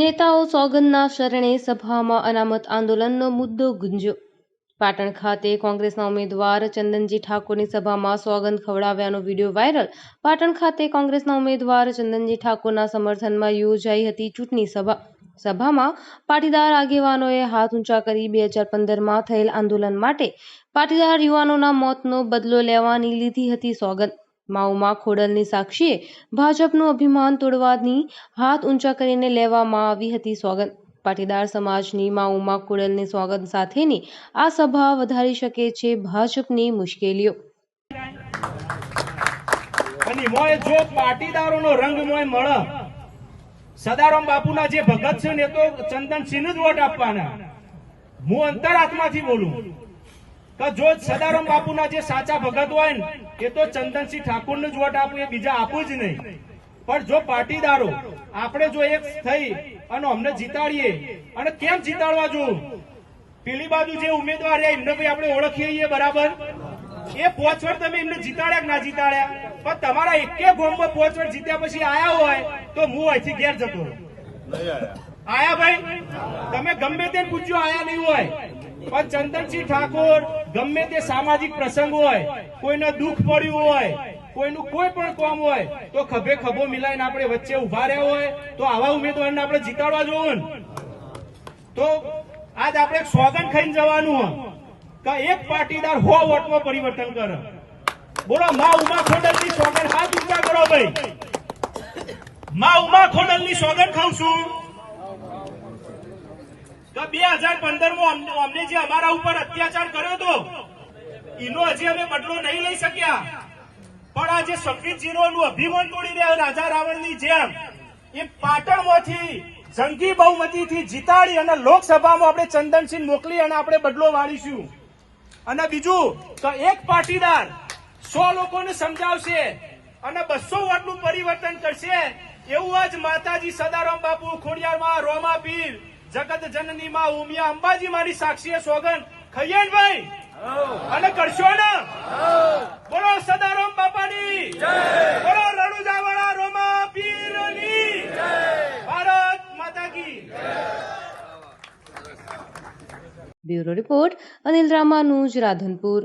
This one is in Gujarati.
નેતાઓ સોગંદના શરણે સભામાં અનામત આંદોલનનો મુદ્દો ગુંજ્યો. પાટણ ખાતે કોંગ્રેસના ઉમેદવાર ચંદનજી ઠાકોરની સભામાં સોગંદ ખવડાવ્યાનો વીડિયો વાયરલ. પાટણ ખાતે કોંગ્રેસના ઉમેદવાર ચંદનજી ઠાકોરના સમર્થનમાં યોજાઈ હતી ચૂંટણી સભા. સભામાં પાટીદાર આગેવાનોએ હાથ ઊંચા કરી બે હજાર પંદરમાં થયેલ આંદોલન માટે પાટીદાર યુવાનોના મોતનો બદલો લેવાની લીધી હતી સોગંદ. માઉમાં ખોડલની સાક્ષીએ ભાજપનું અભિમાન તોડવાની હાથ ઊંચા કરીને લેવામાં આવી હતી સ્વાગત. પાટીદાર સમાજની માઉમાં ખોડલની સ્વાગત સાથેની આ સભા વધારી શકે છે ભાજપની મુશ્કેલીઓ. જો પાટીદારોનો રંગ મોય મળે, સદારામ બાપુના જે ભગત છે ને તો ચંદનસિંહ જ વોટ આપવાના. હું અંતરાત્માથી બોલું. કે જો સદારામ બાપુના જે સાચા ભગત હોય ને એ તો ચંદનસિંહ ઠાકોરને જ વોટ આપું એ બીજા આપું જ નહીં. પણ જો પાટીદારો આપણે જો એક થઈ અને અમને જીતાડીએ અને કેમ જીતાડવા જો? પેલી બાજુ જે ઉમેદવાર એમને ભાઈ આપણે ઓળખીએ છીએ બરાબર? એ પોચવડ તમે એમને જીતાડ્યા કે ના જીતાડ્યા? પણ તમારા એકે ગોમમાં પોચવડ જીત્યા પછી આયા હોય તો હું અહીંથી ઘેર જતો. આયા. ભાઈ? તમે ગમે તે પૂછ્યું આયા નહીં હોય. પણ ચંદનસિંહ ઠાકોર ગમે તે સામાજિક પ્રસંગ હોય, કોઈને દુઃખ પડ્યું હોય, કોઈનું કોઈ પણ કામ હોય, તો ખભે ખભો મિલાઈને આપણે વચ્ચે ઊભા રહ્યા હોય, તો આવા ઉમેદવારને આપણે જીતાડવા જોવું તો આજ આપણે સોગન ખાઈને જવાનું હોય. કે એક પાટીદાર હો વોટમાં પરિવર્તન કરે. બોલો, મા ઉમા ખોડલની સોગન હાથ ઊંચા કરો ભાઈ. મા ઉમા ખોડલની સોગન ખાઉં છું. કે બે હજાર પંદરમાં અમને જે અમારા ઉપર અત્યાચાર કર્યો હતો, એનો હજી અમે બદલો નહીં લઈ શક્યા. પણ આ જે સંગીતજીરોનું અભિમાન તોડી રહ્યા રાજા રાવણની જેમ. એ પાટણમાંથી જંગી બહુમતીથી જીતાડી અને લોકસભામાં આપણે ચંદનસિંહ મોકલી અને આપણે બદલો વાળીશું. અને બીજું, તો એક પાટીદાર સો લોકોને સમજાવશે અને બસો વોટનું પરિવર્તન કરશે એવું જ માતાજી સદારામ બાપુ ખોડિયારમાં રોમા પીર જગત જનની માં ઉમિયા અંબાજી મારી સાક્ષી સોગન ખાઈએ ભાઈ અને કરશો ને બોલો સદારામ બાપાની. બોલો રણુજાવાળા રોમા પીરની ભારત માતા કી. Bureau report Anil Ramanuj, Radhanpur.